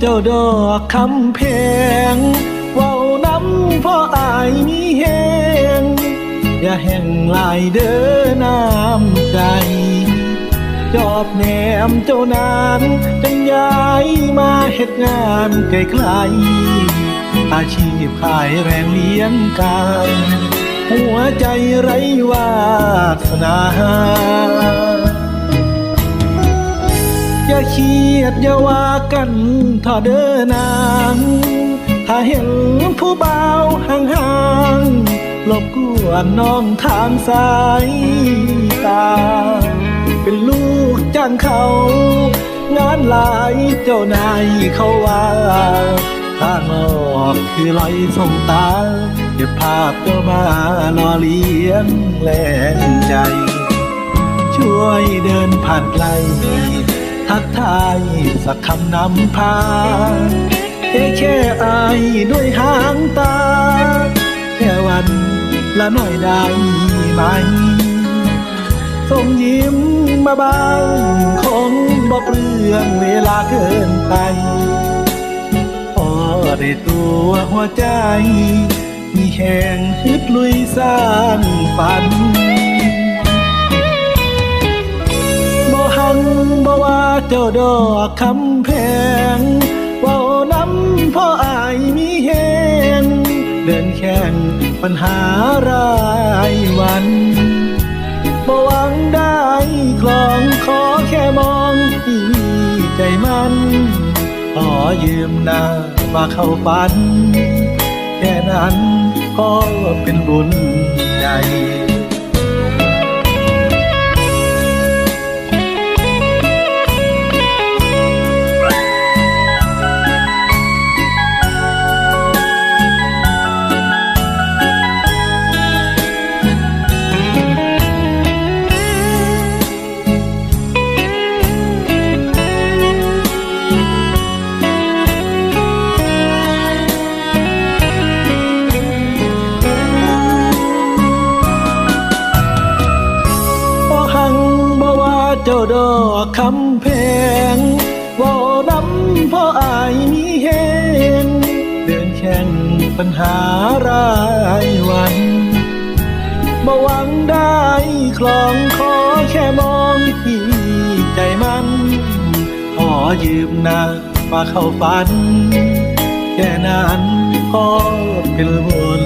เจ้าดอกคำเพงเว้าน้ำพ่ออายมีแหงอย่าแห่งลายเด้อน้ำใจ จอบแหนมเจ้านานจังย้ายมาเฮ็ดงานไกลๆอาชีพขายแรงเลี้ยงกายหัวใจไร้วาสนา อย่าเครียดอย่าว่ากันทอเด้อนางถ้าเห็นผู้เบ่าห่างๆลบกวนน้องทางสายตา เป็นลูกจ้างเขา งานหลายเจ้านายเขาว่าทางออกคือลอยส่งตาเก็บภาพเจ้ามาหล่อเลี้ยงแรงใจ ช่วยเดินผ่านไกล ทักทายสักคำนำพาแค่แค่อายด้วยหางตา แค่วันละหน่อยได้ไหมส่งยิ้มมาบ้างคงบอกเรื่องเวลาเกินไปพอได้ตัวหัวใจ มีแห่งฮึดลุยสร้างฝัน เจ้าดอกคำแพงเว้าน้ำพ่ออายมีแหงเดินแข่งปัญหารายวันบ่หวังได้คลองขอแค่มองที่ใจมันขอยืมหน้ามาเข้าฝัน แค่นั้นก็เป็นบุญใหญ่ เจ้าดอกคำแพงว่านำพ่ออายมีแหงเดินแข่งปัญหารายวันบ่หวังได้คลองขอแค่มองที่ใจมันขอยืมหน้ามาเข้าฝัน แค่นั้นก็เป็นบุญ